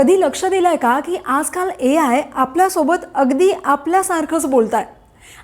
कधी लक्ष दिलं आहे का की आजकाल ए आय आपल्यासोबत अगदी आपल्यासारखंच बोलत आहे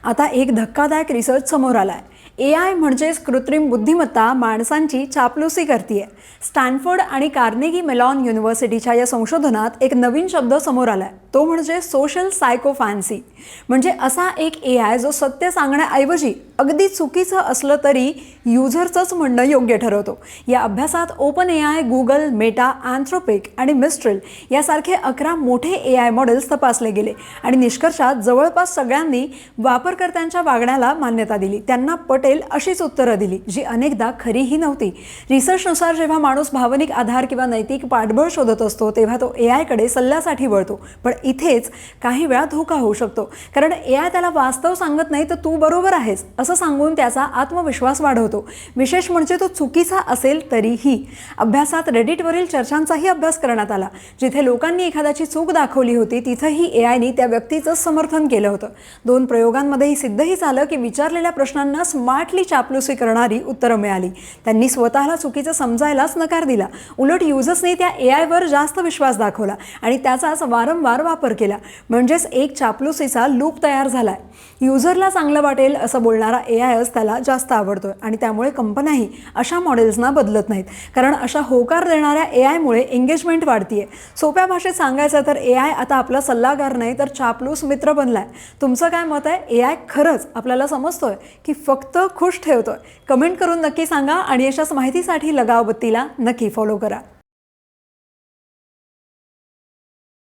आता एक धक्कादायक रिसर्च समोर आला आहे ए आय म्हणजेच कृत्रिम बुद्धिमत्ता माणसांची चापलुसी करते स्टॅनफोर्ड आणि कार्नेगी मेलॉन युनिव्हर्सिटीच्या या संशोधनात एक नवीन शब्द समोर आला आहे तो म्हणजे सोशल सायकोफॅन्सी म्हणजे असा एक ए आय जो सत्य सांगण्याऐवजी अगदी चुकीचं असलं तरी युजरचंच म्हणणं योग्य ठरवतो. या अभ्यासात open A I Google Meta Anthropic आणि मिस्ट्रिल यासारखे अकरा मोठे ए आय मॉडेल्स तपासले गेले आणि निष्कर्षात जवळपास सगळ्यांनी वापरकर्त्यांच्या वागण्याला मान्यता दिली. त्यांना पटेल अशीच उत्तरं दिली जी अनेकदा खरीही नव्हती. रिसर्चनुसार जेव्हा माणूस भावनिक आधार किंवा नैतिक पाठबळ शोधत असतो तेव्हा तो ए आयकडे सल्ल्यासाठी वळतो. पण इथेच काही वेळा धोका होऊ शकतो. कारण ए आय त्याला वास्तव सांगत नाही तर तू बरोबर आहेस असं सांगून त्याचा आत्मविश्वास वाढवतो. विशेष म्हणजे तो चुकीचा असेल तरीही. अभ्यासात रेडिटवरील चर्चांचाही अभ्यास करण्यात आला. जिथे लोकांनी एखाद्याची चूक दाखवली होती तिथंही ए आयनी त्या व्यक्तीचं समर्थन केलं होतं. दोन प्रयोगांमध्येही सिद्धही झालं की विचारलेल्या प्रश्नांना स्मार्टली चापलुसी करणारी उत्तरं मिळाली. त्यांनी स्वतःला चुकीचं समजायलाच नकार दिला. उलट युजर्सने त्या ए आयवर जास्त विश्वास दाखवला आणि त्याचाच वारंवार वापर केला. म्हणजेच एक चापलुसीचा लूप तयार झालाय. युजरला चांगलं वाटेल असं बोलणारा ए आयच त्याला जास्त आवडतोय आणि त्यामुळे कंपन्याही अशा मॉडेल्सना बदलत नाहीत. कारण अशा होकार देणाऱ्या ए आयमुळे एंगेजमेंट वाढतीये. सोप्या भाषेत सांगायचं तर ए आय आता आपला सल्लागार नाही तर चापलूस मित्र बनलाय. तुमचं काय मत आहे? ए आय खरंच आपल्याला समजतोय की फक्त खुश ठेवतोय? कमेंट करून नक्की सांगा आणि अशाच माहितीसाठी लगावबत्तीला नक्की फॉलो करा.